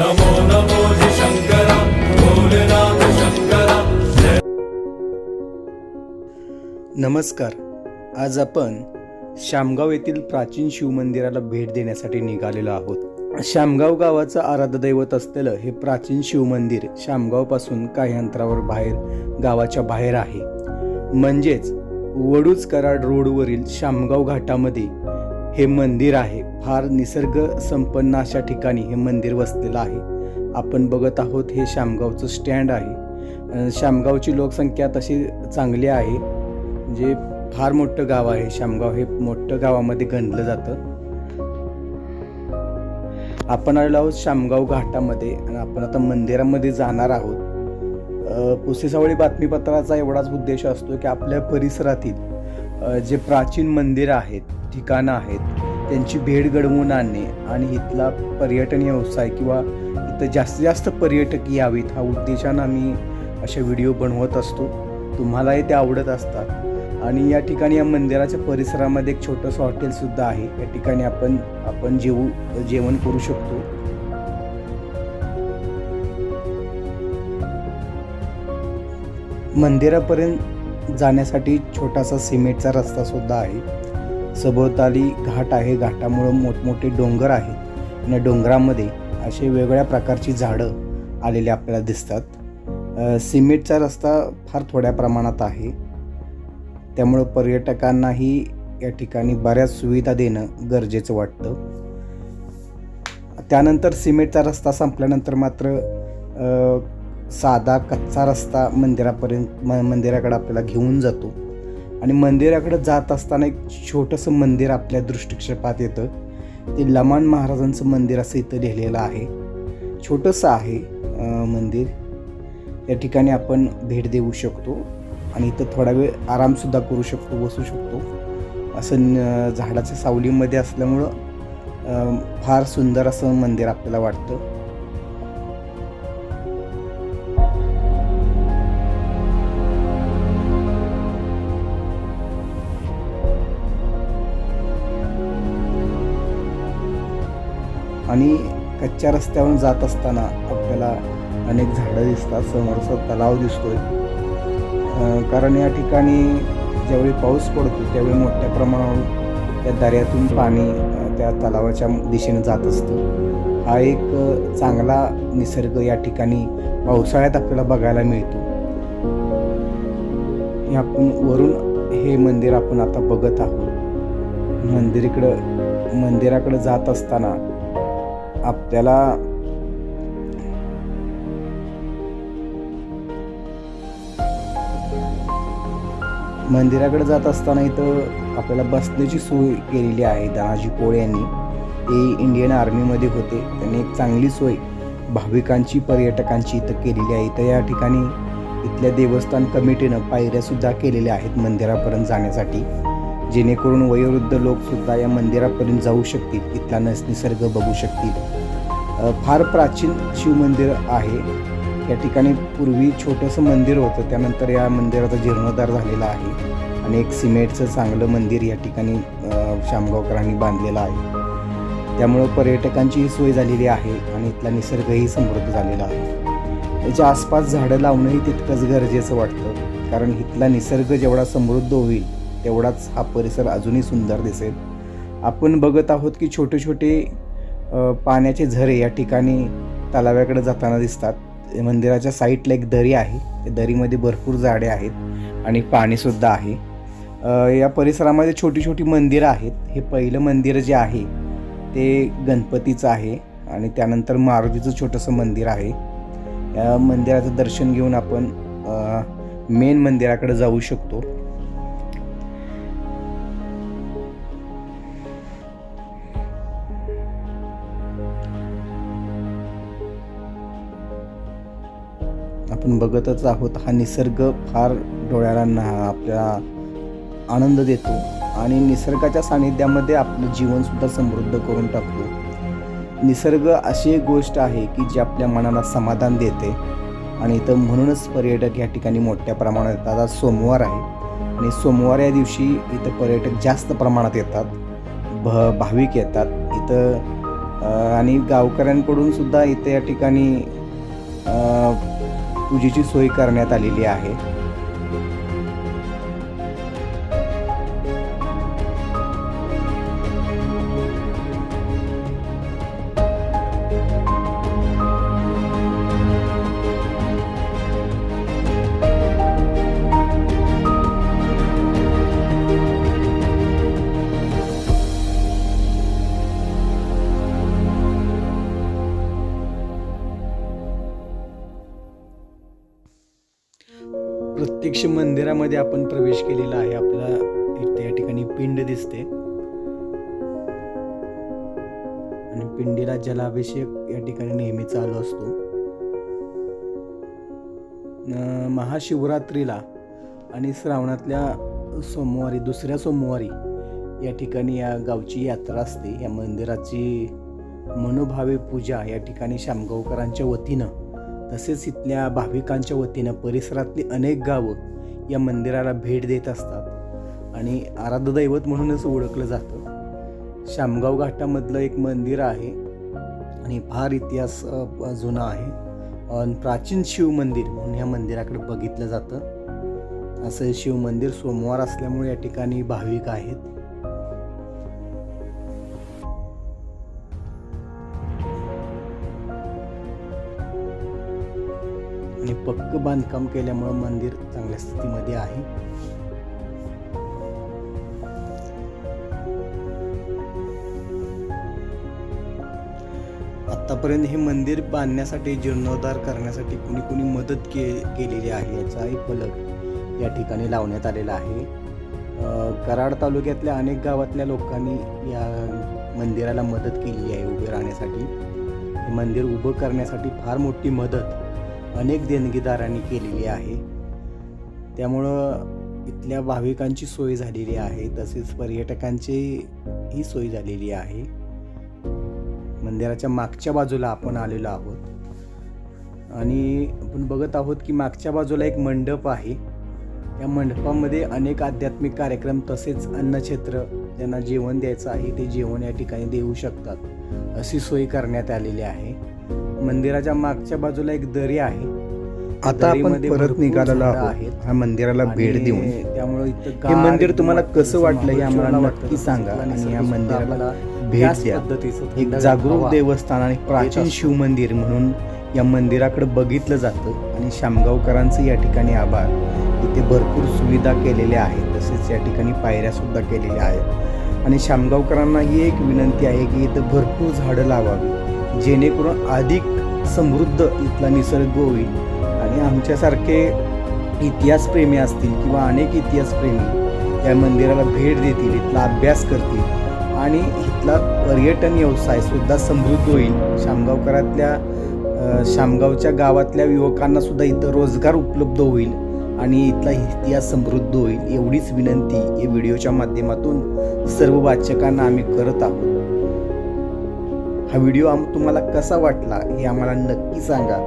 नमो नमो हि भोलेनाथ शङ्करा नमस्कार. आज आपण शामगाव येथील प्राचीन शिवमंदिराला भेट देण्यासाठी निघालेलो आहोत. शामगाव गावाचं आराध्य दैवत असलेलं हे प्राचीन शिवमंदिर शामगावपासून काही अंतरावर बाहेर गावाच्या बाहेर आहे. म्हणजेच वडूज कराड रोडवरील शामगाव घाटामध्ये हे मंदिर आहे. फार निसर्ग संपन्न अशा ठिकाणी हे मंदिर वसलेलं आहे. आपण बघत आहोत हे शामगावचं स्टँड आहे. शामगावची लोकसंख्या तशी चांगली आहे. म्हणजे फार मोठं गाव आहे. शामगाव हे मोठं गावामध्ये गणलं जातं. आपण आलेलो आहोत शामगाव घाटामध्ये. आणि आपण आता मंदिरामध्ये जाणार आहोत. पुसेसावळी बातमीपत्राचा एवढाच उद्देश असतो की आपल्या परिसरातील जे प्राचीन मंदिरं आहेत ठिकाणं आहेत त्यांची भेट घडवून आणणे आणि इथला पर्यटन व्यवसाय किंवा इथं जास्तीत जास्त पर्यटक यावेत हा उद्देशानं आम्ही अशा व्हिडिओ बनवत असतो. तुम्हालाही ते आवडत असतात. आणि या ठिकाणी या मंदिराच्या परिसरामध्ये एक छोटंसं हॉटेलसुद्धा आहे. या ठिकाणी आपण आपण जेवू जेवण करू शकतो. मंदिरापर्यंत जाण्यासाठी छोटासा सिमेंटचा रस्ता सुद्धा आहे. सभोवताली घाट आहे. घाटामुळं मोठमोठे डोंगर आहेत आणि डोंगरामध्ये असे वेगवेगळ्या प्रकारची झाडं आलेली आपल्याला दिसतात. सिमेंटचा रस्ता फार थोड्या प्रमाणात आहे. त्यामुळं पर्यटकांनाही या ठिकाणी बऱ्याच सुविधा देणं गरजेचं वाटतं. त्यानंतर सिमेंटचा रस्ता संपल्यानंतर मात्र साधा कच्चा रस्ता मंदिरापर्यंत म मंदिराकडे आपल्याला घेऊन जातो. आणि मंदिराकडे जात असताना एक छोटंसं मंदिर आपल्या दृष्टिक्षेपात येतं. ते लमान महाराजांचं मंदिर असं इथं लिहिलेलं आहे. छोटंसं आहे मंदिर. या ठिकाणी आपण भेट देऊ शकतो. आणि इथं थोडा वेळ आरामसुद्धा करू शकतो बसू शकतो. असं झाडाच्या सावलीमध्ये असल्यामुळं फार सुंदर असं मंदिर आपल्याला वाटतं. आणि कच्च्या रस्त्यावरून जात असताना आपल्याला अनेक झाडं दिसतात. समोरचा तलाव दिसतोय. कारण या ठिकाणी ज्यावेळी पाऊस पडतो त्यावेळी मोठ्या प्रमाणावर त्या दऱ्यातून पाणी त्या तलावाच्या दिशेने जात असतं. हा एक चांगला निसर्ग या ठिकाणी पावसाळ्यात आपल्याला बघायला मिळतो. हे आपण वरून हे मंदिर आपण आता बघत आहोत. मंदिराकडं जात असताना आपल्याला मंदिराकडे जात असताना इथं आपल्याला बसण्याची सोय केलेली आहे दानाजी कोळे यांनी. ते इंडियन आर्मीमध्ये होते. त्यांनी एक चांगली सोय भाविकांची पर्यटकांची इथं केलेली आहे. तर या ठिकाणी इथल्या देवस्थान कमिटीनं पायऱ्यासुद्धा केलेल्या आहेत मंदिरापर्यंत जाण्यासाठी. जेणेकरून वयोवृद्ध लोकसुद्धा या मंदिरापर्यंत जाऊ शकतील. इथला नस निसर्ग बघू शकतील. फार प्राचीन शिवमंदिर आहे. या ठिकाणी पूर्वी छोटंसं मंदिर होतं. त्यानंतर या मंदिराचा जीर्णोद्धार झालेला आहे. आणि एक सिमेंटचं चांगलं मंदिर या ठिकाणी शामगावकरांनी बांधलेलं आहे. त्यामुळं पर्यटकांचीही सोय झालेली आहे आणि इथला निसर्गही समृद्ध झालेला आहे. याच्या आसपास झाडं लावणंही तितकंच गरजेचं वाटतं. कारण इथला निसर्ग जेवढा समृद्ध होईल तेवढाच हा परिसर अजूनही सुंदर दिसेल. आपण बघत आहोत की छोटे छोटे पाण्याचे झरे या ठिकाणी तलाव्याकडे जाताना दिसतात. मंदिराच्या साईडला एक दरी आहे. त्या दरीमध्ये भरपूर झाडे आहेत आणि पाणीसुद्धा आहे. या परिसरामध्ये छोटी छोटी मंदिरं आहेत. हे पहिलं मंदिर जे आहे ते गणपतीचं आहे आणि त्यानंतर मारुतीचं छोटंसं मंदिर आहे. या मंदिराचं दर्शन घेऊन आपण मेन मंदिराकडे जाऊ शकतो. आपण बघतच आहोत हा निसर्ग फार डोळ्याला ना आपल्याला आनंद देतो आणि निसर्गाच्या सानिध्यामध्ये आपलं जीवनसुद्धा समृद्ध करून टाकतो. निसर्ग अशी एक गोष्ट आहे की जी आपल्या मनाला समाधान देते आणि इथं म्हणूनच पर्यटक या ठिकाणी मोठ्या प्रमाणात येतात. आज सोमवार आहे आणि सोमवार या दिवशी इथं पर्यटक जास्त प्रमाणात येतात भ भाविक येतात. इथं आणि गावकऱ्यांकडून सुद्धा इथे या ठिकाणी पूजेची सोय करण्यात आलेली आहे. प्रत्यक्ष मंदिरामध्ये आपण प्रवेश केलेला आहे. आपल्याला इथे या ठिकाणी पिंड दिसते. आणि पिंडीला जलाभिषेक या ठिकाणी नेहमी चालू असतो. महाशिवरात्रीला आणि श्रावणातल्या सोमवारी दुसऱ्या सोमवारी या ठिकाणी या गावची यात्रा असते. या मंदिराची मनोभावे पूजा या ठिकाणी शामगावकरांच्या वतीनं तसेच इथल्या भाविकांच्या वतीनं परिसरातली अनेक गावं या मंदिराला भेट देत असतात. आणि आराधदैवत म्हणूनच ओळखलं जातं. शामगाव घाटामधलं एक मंदिर आहे. आणि फार इतिहास जुना आहे. अन प्राचीन शिवमंदिर म्हणून ह्या मंदिराकडे बघितलं जातं. असं शिवमंदिर सोमवार असल्यामुळे या ठिकाणी भाविक आहेत. पक्क बांधकाम केल्यामुळं मंदिर चांगल्या स्थितीमध्ये आहे. आतापर्यंत हे मंदिर बांधण्यासाठी जीर्णोद्धार करण्यासाठी कुणी कुणी मदत के केलेली आहे याचाही फलक या ठिकाणी लावण्यात आलेला आहे. कराड तालुक्यातल्या अनेक गावातल्या लोकांनी या मंदिराला मदत केली आहे उभे राहण्यासाठी. हे मंदिर उभं करण्यासाठी फार मोठी मदत अनेक देणगीदारांनी केलेली आहे. त्यामुळं इथल्या भाविकांची सोय झालेली आहे तसेच पर्यटकांची ही सोय झालेली आहे. मंदिराच्या मागच्या बाजूला आपण आलेलो आहोत. आणि आपण बघत आहोत की मागच्या बाजूला एक मंडप आहे. या मंडपामध्ये अनेक आध्यात्मिक कार्यक्रम तसेच अन्नक्षेत्र ज्यांना जेवण द्यायचं आहे ते जेवण या ठिकाणी देऊ शकतात अशी सोय करण्यात आलेली आहे. मंदिराच्या मागच्या बाजूला एक दरी आहे. आता आपण परत निघालेलो आहोत. ह्या मंदिराला भेट देऊन. त्यामुळे हे मंदिर तुम्हाला कसं वाटलं हे आम्हाला नक्की सांगा. आणि या मंदिराला भेट द्या. एक जागरूक देवस्थान आणि प्राचीन. शिव मंदिर म्हणून या मंदिराकडे बघितलं जातं. आणि शामगावकरांचं या ठिकाणी आभार. इथे भरपूर सुविधा केलेल्या आहेत. तसेच या ठिकाणी पायऱ्या सुद्धा केलेल्या आहेत. आणि शामगावकरांना ही एक विनंती आहे की इथं भरपूर झाडं लावावी जेणेकरून अधिक समृद्ध इथला निसर्ग होईल. आणि आमच्यासारखे इतिहासप्रेमी असतील किंवा अनेक इतिहासप्रेमी या मंदिराला भेट देतील इथला अभ्यास करतील आणि इथला पर्यटन व्यवसायसुद्धा समृद्ध होईल. शामगावकरातल्या शामगावच्या गावातल्या युवकांनासुद्धा इथं रोजगार उपलब्ध होईल आणि इथला इतिहास समृद्ध होईल एवढीच विनंती या व्हिडिओच्या माध्यमातून सर्व वाचकांना आम्ही करत आहोत. हा व्हिडिओ आम तुम्हाला कसा वाटला हे आम्हाला नक्की सांगा.